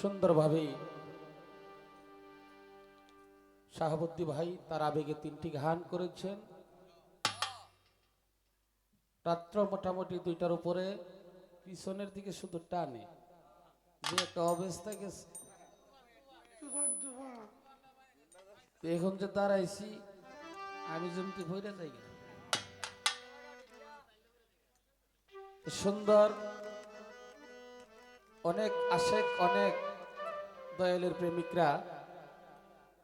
সুন্দরভাবে শাহাবুদ্দি ভাই তার আবেগে তিনটি গান করেছেন। রাত্র মোটামুটি দুইটার উপরে পিছনের দিকে শুধু টানে। যে একটা অবস্থা গেছে। এখন যে দাঁড়াইছি, আমি যেমনি ভরে যাই সুন্দর, অনেক আশেক, অনেক দয়ালের প্রেমিকরা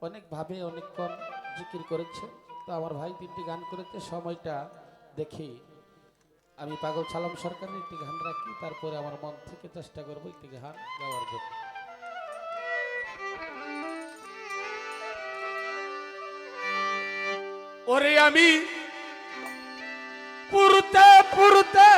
অনেক ভাবে অনেকক্ষণ জিকির করেছে। তো আমার ভাই তিনটি গান করেছে, সময়টা দেখি। আমি পাগল সালাম সরকারের একটি গান রাখি, তারপরে আমার মন থেকে চেষ্টা করব একটি গান গাওয়ার জন্য। ওরে আমি পুরতে পুরতে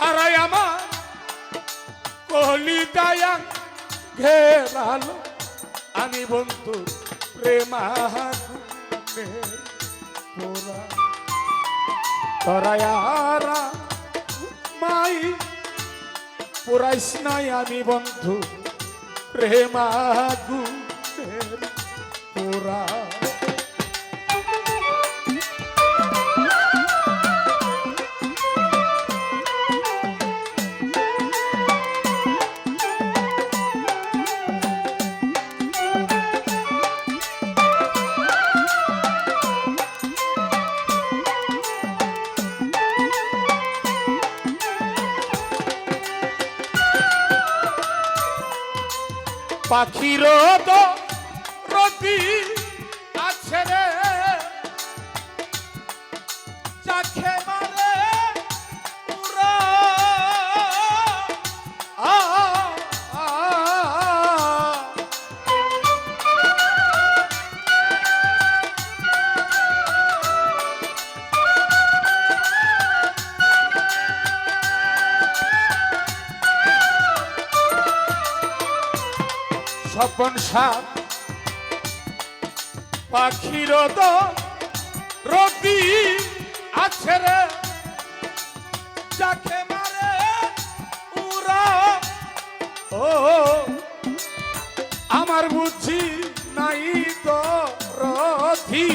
সারাই আমার কলি দায়া ঘেরালো। আমি বন্ধু পোড়া। তরায়ারা মাই পুরাইস নাই আমি বন্ধু প্রেমাগুনের পোড়া। পাখির রতি আছে রে। স্বপন সাপ। পাখির রতি আছে রে। যাকে মারে উড়া। ও, আমার বুঝি নাই তো রথি।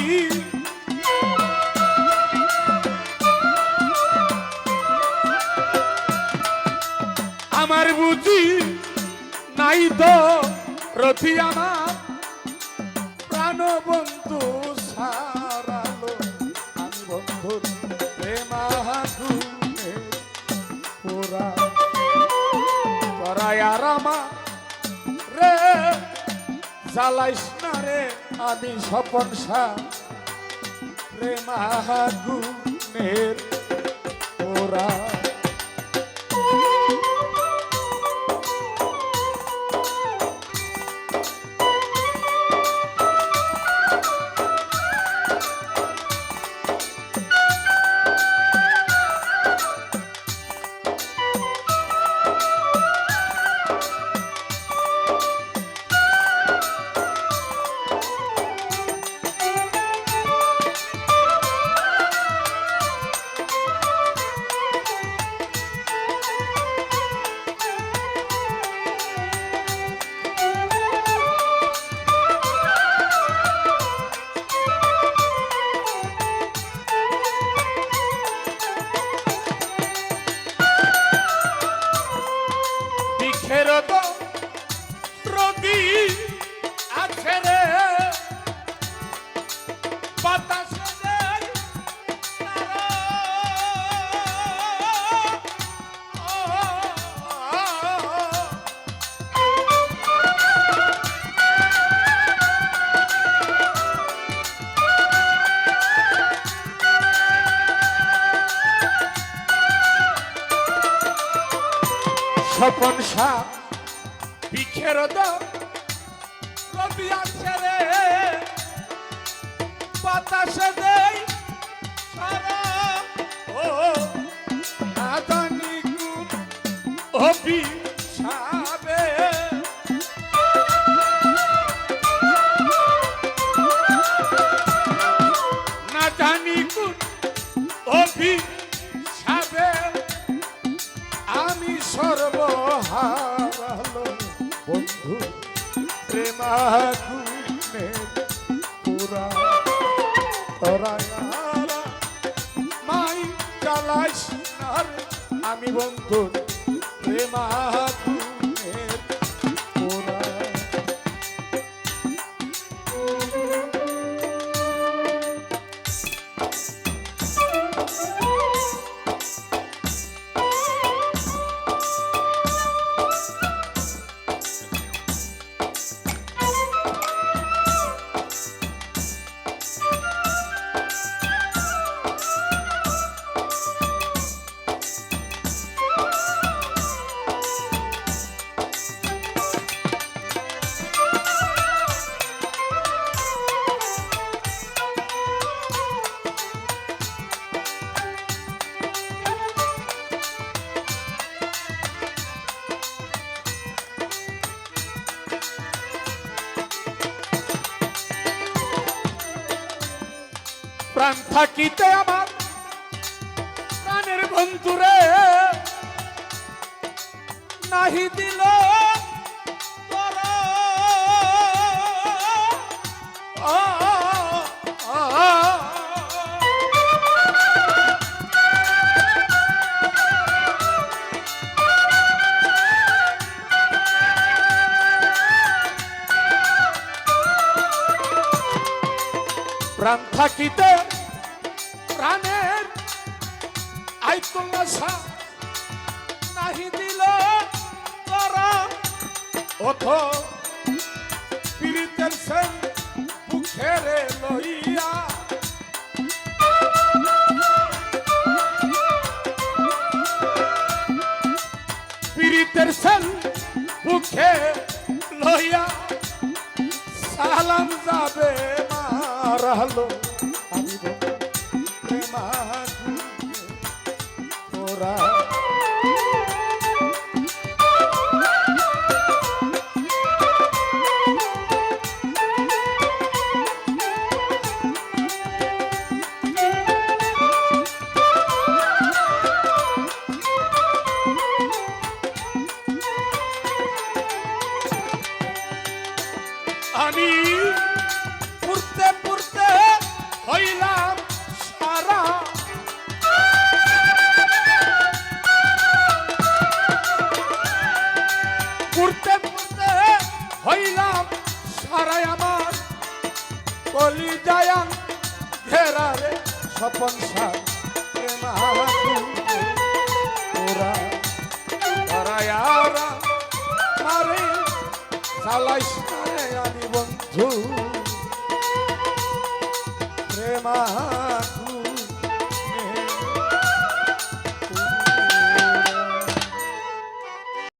আমার বুঝি নাই তো রথি আমার প্রাণ বন্ধু সারালো। আমি বন্ধুর প্রেমাগুনে পুরা করাই আর আমার রে, জ্বালাইস না রে, আমি স্বপন সা প্রেমাগুনের ওরা বিখের সাপ বিখের রবি প্রেমাগুনে পুরা মাই চালাইস আমি বন্ধু প্রেমাগুনে প্রাণ থাকিতে আমার। প্রাণের বন্ধুরে নাহি দিল। আইতুল্লাসা নাহি দিল তারা অথ পীড়িতের সেন বুকেরে লইয়া। পীড়িতের সেন বুকে লইয়া। সালাম যাবে স্বপন সার ওরা তারা মারে রে আমি বন্ধু প্রেমা